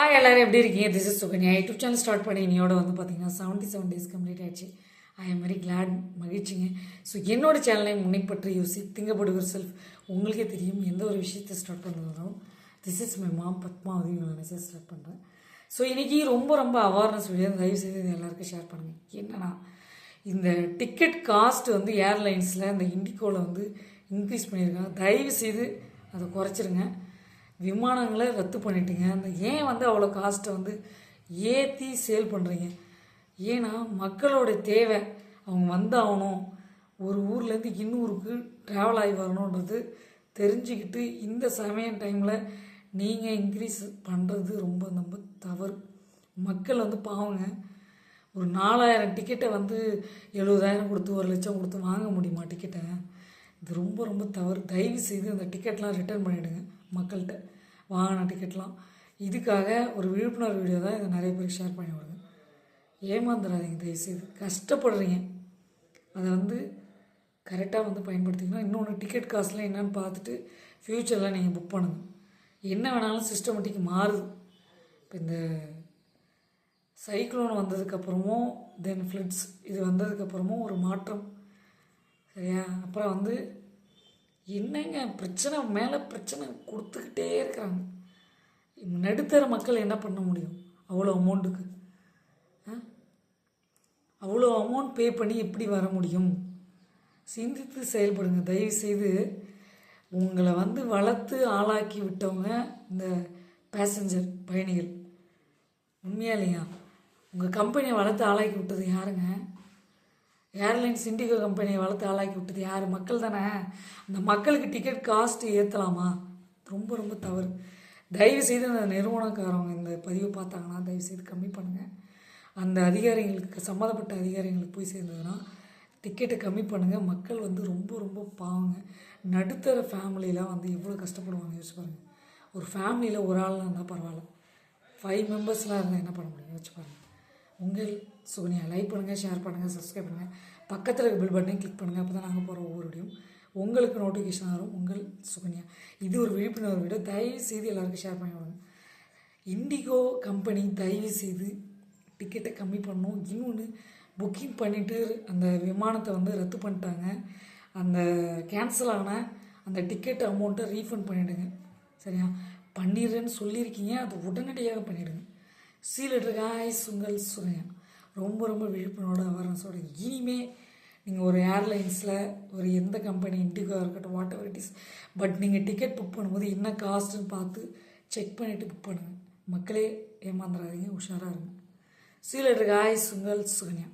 Hi எல்லோரும் எப்படி இருக்கீங்க? This is Sukanya YouTube channel start பண்ணி இன்னையோட வந்து பார்த்தீங்கன்னா செவன்ட்டி செவன் டேஸ் கம்ப்ளீட் ஆயிடுச்சு. ஐ எம் வெரி கிளாட் மகிழ்ச்சிங்க. ஸோ என்னோடய சேனலை முன்னை பற்றி யோசி திங்க் அபவுட் யுவர் செல்ஃப் உங்களுக்கே தெரியும் எந்த ஒரு விஷயத்தை ஸ்டார்ட் பண்ணுறதும் this is my mom Padmavathi நான் மெசேஜ் ஸ்டார்ட் பண்ணுறேன் ஸோ இன்றைக்கி ரொம்ப ரொம்ப அவேர்னஸ் வீடியோ தயவு செய்து இது எல்லாருக்கும் ஷேர் பண்ணுங்கள் என்னன்னா இந்த டிக்கெட் காஸ்ட் வந்து ஏர்லைன்ஸில் இந்த இண்டிகோவில் வந்து இன்க்ரீஸ் பண்ணியிருக்காங்க. தயவு செய்து அதை குறைச்சிருங்க. விமானங்களை ரத்து பண்ணிட்டீங்க. அந்த ஏன் வந்து அவ்வளோ காஸ்ட்டை வந்து ஏற்றி சேல் பண்ணுறீங்க ஏன்னா மக்களோட தேவை. அவங்க வந்தாகணும். ஒரு ஊர்லேருந்து இன்னொருக்கு ட்ராவல் ஆகி வரணுன்றது தெரிஞ்சுக்கிட்டு இந்த சமயம் டைமில் நீங்கள் இன்க்ரீஸ் பண்ணுறது ரொம்ப ரொம்ப தவறு. மக்கள் வந்து பாவங்க. ஒரு நாலாயிரம் டிக்கெட்டை வந்து எழுபதாயிரம் கொடுத்து ஒரு லட்சம் கொடுத்து வாங்க முடியுமா டிக்கெட்டை இது ரொம்ப ரொம்ப தவறு. தயவு செய்து அந்த டிக்கெட்லாம் ரிட்டர்ன் பண்ணிவிடுங்க மக்கள்கிட்ட வாங்கின டிக்கெட்லாம் இதுக்காக ஒரு விழிப்புணர்வு வீடியோ தான் இதை நிறைய பேருக்கு ஷேர் பண்ணி விடுங்க ஏமாந்துடாதீங்க தயவுசெய்து. கஷ்டப்படுறீங்க. அதை வந்து கரெக்டாக வந்து பயன்படுத்திக்கணும். இன்னொன்று டிக்கெட் காஸ்ட்லாம் என்னென்னு பார்த்துட்டு ஃப்யூச்சரில் நீங்கள் புக் பண்ணுங்கள் என்ன வேணாலும் சிஸ்டமேட்டிக் மாறுது. இப்போ இந்த சைக்ளோன் வந்ததுக்கப்புறமும் தென் ஃப்ளட்ஸ் இது வந்ததுக்கப்புறமும் ஒரு மாற்றம். சரியா? அப்புறம் வந்து என்னங்க? பிரச்சனை மேலே பிரச்சனை கொடுத்துக்கிட்டு நடுத்தர மக்கள் என்ன பண்ண முடியும்? அவ்வளோ அமௌண்ட்டுக்கு ஆ? அவ்வளோ அமௌண்ட் பே பண்ணி எப்படி வர முடியும்? சிந்தித்து செயல்படுங்க. தயவுசெய்து உங்களை வந்து வளர்த்து ஆளாக்கி விட்டவங்க இந்த பேசஞ்சர் பயணிகள். உண்மையா இல்லையா? உங்கள் கம்பெனியை வளர்த்து ஆளாக்கி விட்டது யாருங்க? ஏர்லைன்ஸ் இண்டிகோ கம்பெனியை வளர்த்து ஆளாக்கி விட்டது யார்? மக்கள் தானே. அந்த மக்களுக்கு டிக்கெட் காஸ்ட் ஏற்றலாமா ரொம்ப ரொம்ப தவறு. தயவு செய்து அந்த நிறுவனக்காரவங்க இந்த பதிவை பார்த்தாங்கன்னா தயவுசெய்து கம்மி பண்ணுங்கள் அந்த அதிகாரிகளுக்கு சம்மந்தப்பட்ட அதிகாரிகளுக்கு போய் சேர்ந்ததுன்னா டிக்கெட்டை கம்மி பண்ணுங்கள் மக்கள் வந்து ரொம்ப ரொம்ப பாவங்க. நடுத்தர ஃபேமிலியெலாம் வந்து எவ்வளோ கஷ்டப்படுவாங்க யோசிச்சு பாருங்கள் ஒரு ஃபேமிலியில் ஒரு ஆள்லாம் இருந்தால் பரவாயில்ல. ஃபைவ் மெம்பர்ஸ்லாம் இருந்தால் என்ன பண்ண முடியும் யோசிச்சு பாருங்கள் உங்கள் சுகன்யா லைக் பண்ணுங்கள் ஷேர் பண்ணுங்கள் சப்ஸ்கிரைப் பண்ணுங்கள் பக்கத்தில் இருக்க பில் பட்டனையும் கிளிக் பண்ணுங்கள் அப்போ தான் நாங்கள் போகிற ஒவ்வொரு உங்களுக்கு நோட்டிஃபிகேஷன் வரும் உங்கள் சுகன்யா. இது ஒரு விழிப்புணர்வு வீடியோ தயவு செய்து எல்லாருக்கும் ஷேர் பண்ணி விடுங்க. இண்டிகோ கம்பெனி தயவு செய்து டிக்கெட்டை கம்மி பண்ணணும். இன்னொன்று புக்கிங் பண்ணிவிட்டு அந்த விமானத்தை வந்து ரத்து பண்ணிட்டாங்க. அந்த கேன்சல் ஆன அந்த டிக்கெட் அமௌண்ட்டை ரீஃபண்ட் பண்ணிவிடுங்க சரியா? பண்ணிடுறேன்னு சொல்லியிருக்கீங்க அது உடனடியாக பண்ணிவிடுங்க சீலெட்ரு காய்ஸ் உங்கள் சுகன்யா. ரொம்ப ரொம்ப விழிப்புணோட வரேன். சொல்கிறேன் இனிமே நீங்கள் ஒரு ஏர்லைன்ஸில் ஒரு எந்த கம்பெனி இண்டிகோ இருக்கட்டும் whatever it is but நீங்கள் டிக்கெட் புக் பண்ணும்போது என்ன காஸ்ட்டுன்னு பார்த்து செக் பண்ணிவிட்டு புக் பண்ணுங்கள் மக்களே ஏமாந்துடாதீங்க உஷாராக இருங்க. சீலெட்ரு காய்ஸ் உங்கள் சுகன்யா.